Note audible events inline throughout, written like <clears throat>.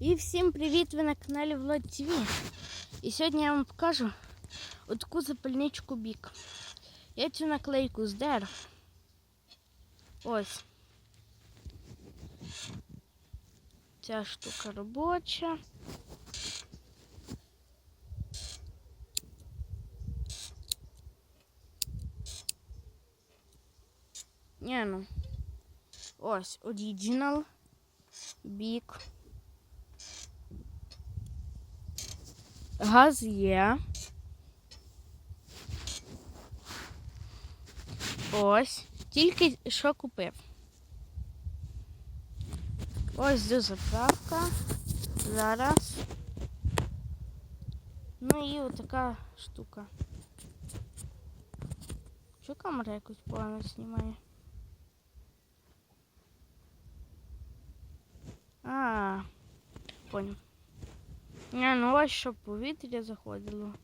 І всім привіт! Ви на каналі Влад ТВ. І сьогодні я вам покажу таку запальничку бік. Я цю наклейку здер. Ось. Ця штука робоча. Ні, ну. Ось, Original. Бік. Газ є. Ось. Тільки що купив. Ось до заправка. Зараз. Ну і отака штука. Що камера якось погано знімає? А, понял. Не, ну ось щоб повітря заходило.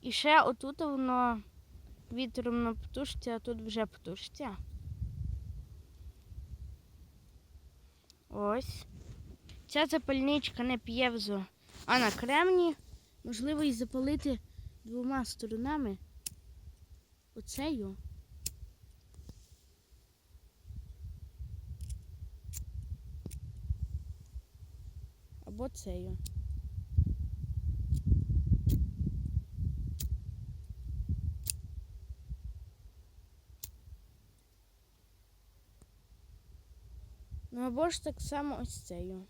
І ще отут воно вітром на потушці, а тут вже потушця. Ось. Ця запальничка не п'є взо, а на кремні можливо і запалити двома сторонами. Оцею. Або цею. Ну або ж так само ось цею.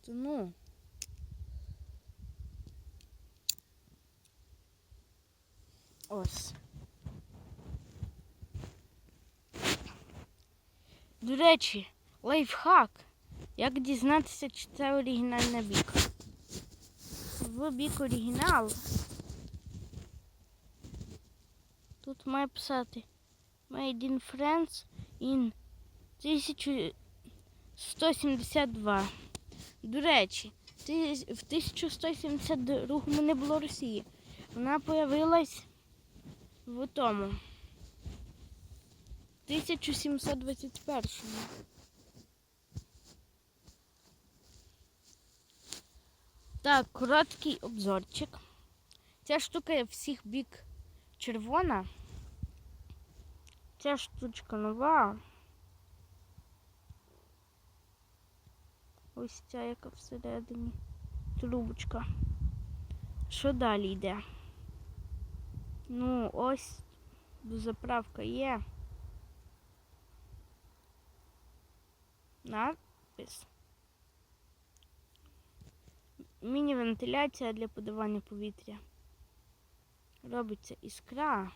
То ну. Ось. До речі, лайфхак. Як дізнатися, чи це оригінальна бік? В бік оригінал. Тут має писати Made in France in 1172. До речі, в 1172 не було Росії. Вона появилась в тому. 1721. Так, короткий обзорчик. Ця штука всіх бік червона. Ця штучка нова. Ось ця яка всередині. Трубочка. Що далі йде? Ну, ось заправка є. Надпис. Міні-вентиляція для подавання повітря. Робиться іскра.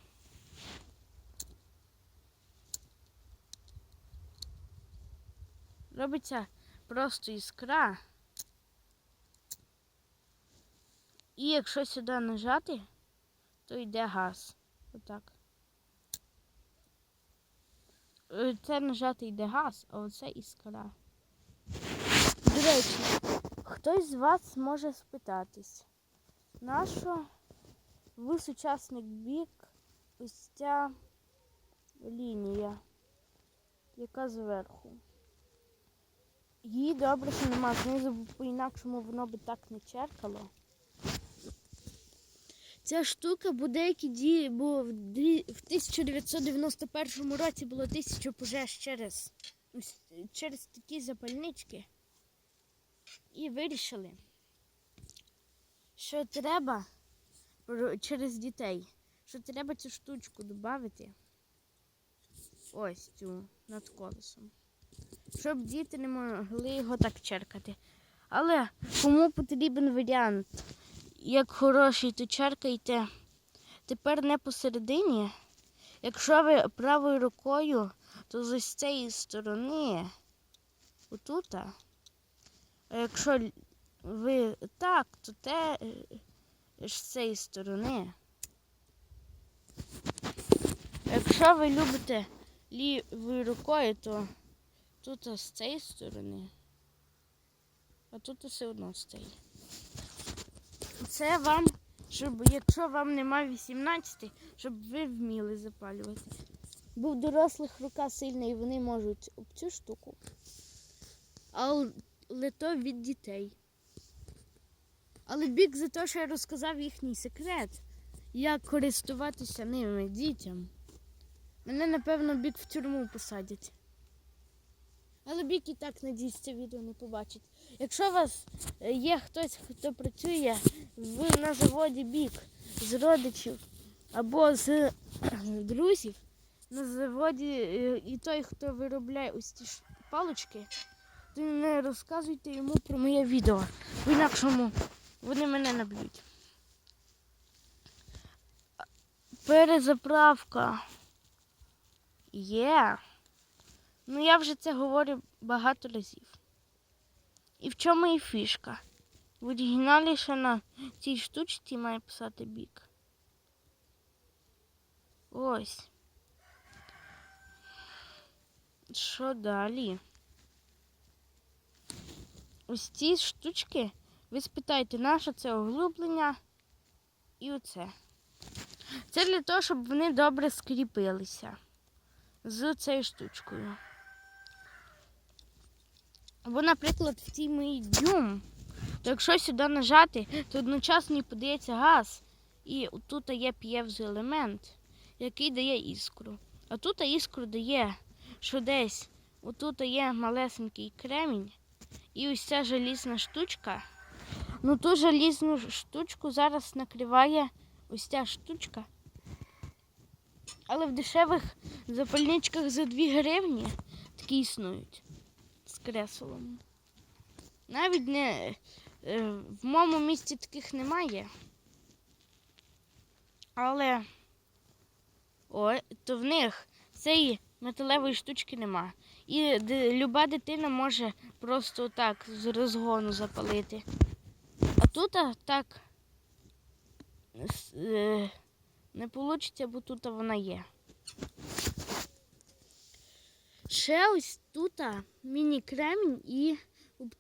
Робиться просто іскра. І якщо сюди нажати, то йде газ. Отак. Е, Це нажати йде газ, а оце іскра. До речі, хтось з вас може спитатись, нащо в сучасник бік ось ця лінія, яка зверху. Її добре, що нема знизу, бо по-інакшому воно би так не черкало. Ця штука, бо деякі дії, бо в 1991 році було тисячу пожеж через, через такі запальнички. І вирішили, що треба через дітей, що треба цю штучку додати. Ось цю над колесом. Щоб діти не могли його так черкати. Але кому потрібен варіант? Як хороший, то черкайте. Тепер не посередині. Якщо ви правою рукою, то з ось цієї сторони, отута. А якщо ви так, то те е, з цієї сторони. Якщо ви любите лівою рукою, то тут з цієї сторони, а тут все одно цієї. Це вам, щоб якщо вам нема 18, щоб ви вміли запалювати. Бо в дорослих рука сильна і вони можуть об цю штуку. Але то від дітей. Але бік за те, що я розказав їхній секрет, як користуватися ними дітям. Мене, напевно, бік в тюрму посадять. Але бік і так, надіюсь, це відео не побачить. Якщо у вас е, є хтось, хто працює в, на заводі бік з родичів або з <clears throat> друзів, на заводі е, і той, хто виробляє ось ці ж палички, то не розказуйте йому про моє відео. В інакшому вони мене наб'ють. Перезаправка. Є. Ну я вже це говорю багато разів. І в чому і фішка? В оригіналі ще на цій штучці має писати бік. Ось. Що далі? Ось ці штучки. Ви спитаєте, наше це оглублення і оце. Це для того, щоб вони добре скріпилися з цією штучкою. Або, наприклад, в цій моїй дюм, то якщо сюди нажати, то одночасно і подається газ. І тут є п'євзоелемент, який дає іскру. А тут іскру дає, що десь отут є малесенький кремінь, і ось ця желізна штучка. Ну ту желізну штучку зараз накриває ось ця штучка. Але в дешевих запальничках за 2 гривні такі існують креслом. Навіть не е, в моєму місті таких немає. Але о, то в них цієї металевої штучки нема. І люба дитина може просто так з розгону запалити. А тут так е, не вийде, бо тут вона є. Ще ось тут міні-кремінь і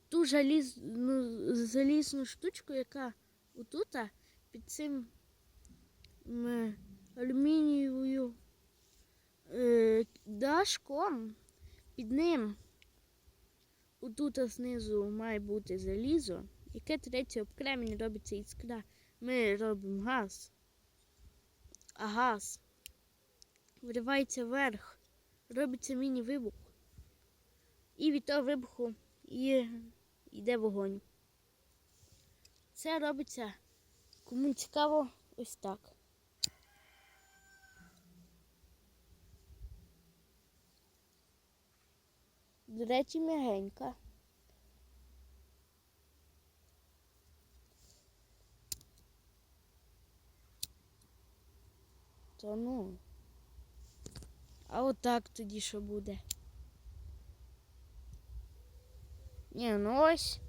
ту залізну, залізну штучку, яка отут під цим алюмінієвою е, дашком, під ним отут знизу має бути залізо, яке третє об кремінь робиться іскра. Ми робимо газ. А газ виривається вверх, робиться міні-вибух. І від того вибуху і йде вогонь. Це робиться, кому цікаво, ось так. До речі, м'ягенька. То ну. А отак тоді що буде? Ні, ну ось.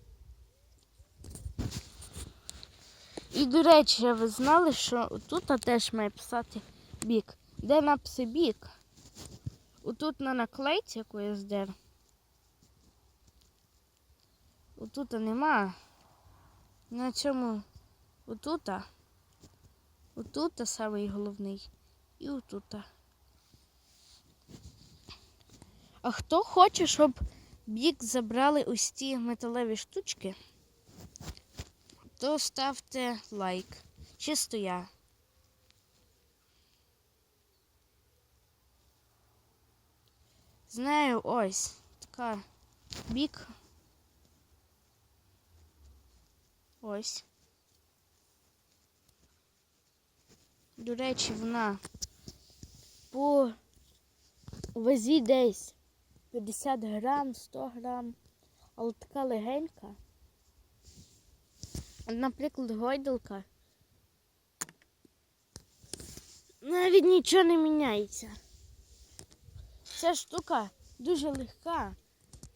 І, до речі, ви знали, що тут теж має писати бік. Де написи бік? Отут на наклейці, яку я здер. Отут нема. На цьому отута. Отута самий головний. І отута. А хто хоче, щоб бік забрали ось ці металеві штучки, то ставте лайк. Чисто я. Знаю, ось така бік. Ось. До речі, вона по вазі десь 50 грам, 100 грам, але така легенька. Наприклад, гойдалка. Навіть нічого не міняється. Ця штука дуже легка.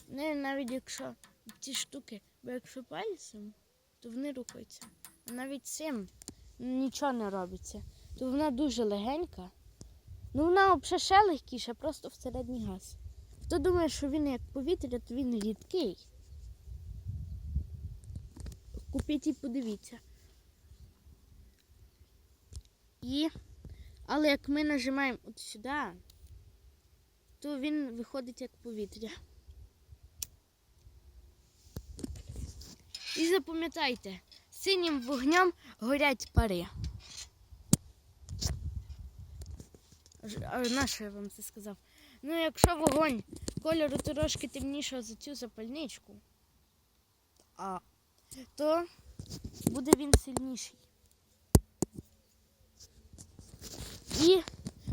Не навіть якщо ці штуки, бо якщо пальцем, то вони рухаються. А навіть цим нічого не робиться. То вона дуже легенька. Ну вона взагалі ще легкіша, просто в середній газ. Хто думає, що він як повітря, то він рідкий. Купіть і подивіться. І, але як ми нажимаємо от сюди, то він виходить як повітря. І запам'ятайте, синім вогнем горять пари. Ж- А на що я вам це сказав? Ну, якщо вогонь кольору трошки темнішого за цю запальничку, а, то буде він сильніший. І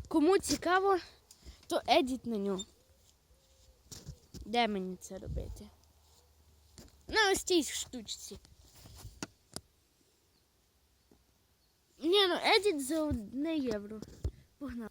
кому цікаво, то едіт на нього. Де мені це робити? На ось цій штучці. Ні, ну едіт за одне євро. Погнали.